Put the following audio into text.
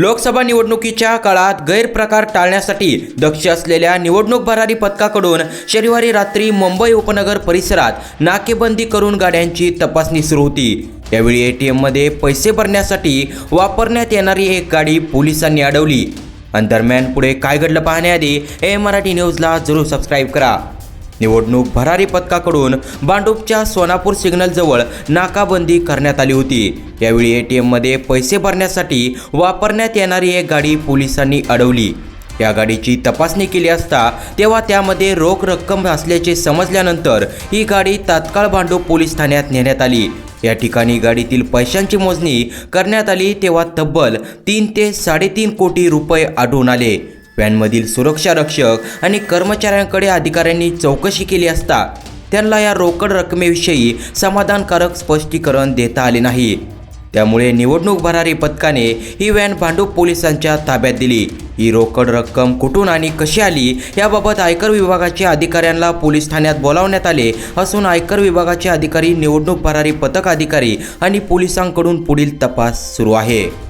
लोकसभा निवडणुकीच्या काळात गैरप्रकार टाळण्यासाठी दक्ष असलेल्या निवडणूक भरारी पथकाकडून शनिवारी रात्री मुंबई उपनगर परिसरात नाकेबंदी करून गाड्यांची तपासणी सुरू होती. यावेळी एटीएममध्ये पैसे भरण्यासाठी वापरण्यात येणारी एक गाडी पोलिसांनी अडवली. आणि दरम्यान पुढे काय घडलं पाहण्याआधी ए मराठी न्यूजला जरूर सबस्क्राईब करा. निवडणूक भरारी पथकाकडून भांडूपच्या सोनापूर सिग्नलजवळ नाकाबंदी करण्यात आली होती. यावेळी ए टी एममध्ये पैसे भरण्यासाठी वापरण्यात येणारी एक गाडी पोलिसांनी अडवली. या गाडीची तपासणी केली असता तेव्हा त्यामध्ये रोख रक्कम असल्याचे समजल्यानंतर ही गाडी तात्काळ भांडूप पोलीस ठाण्यात नेण्यात आली. या ठिकाणी गाडीतील पैशांची मोजणी करण्यात आली तेव्हा तब्बल तीन ते साडेतीन कोटी रुपये आढळून आले. व्हॅनमधील सुरक्षा रक्षक आणि कर्मचाऱ्यांकडे अधिकाऱ्यांनी चौकशी केली असता त्यांना या रोकड रकमेविषयी समाधानकारक स्पष्टीकरण देता आले नाही. त्यामुळे निवडणूक भरारी पथकाने ही व्हॅन भांडूप पोलिसांच्या ताब्यात दिली. ही रोकड रक्कम कुठून आणि कशी आली याबाबत आयकर विभागाच्या अधिकाऱ्यांना पोलीस ठाण्यात बोलावण्यात आले असून आयकर विभागाचे अधिकारी निवडणूक भरारी पथक अधिकारी आणि पोलिसांकडून पुढील तपास सुरू आहे.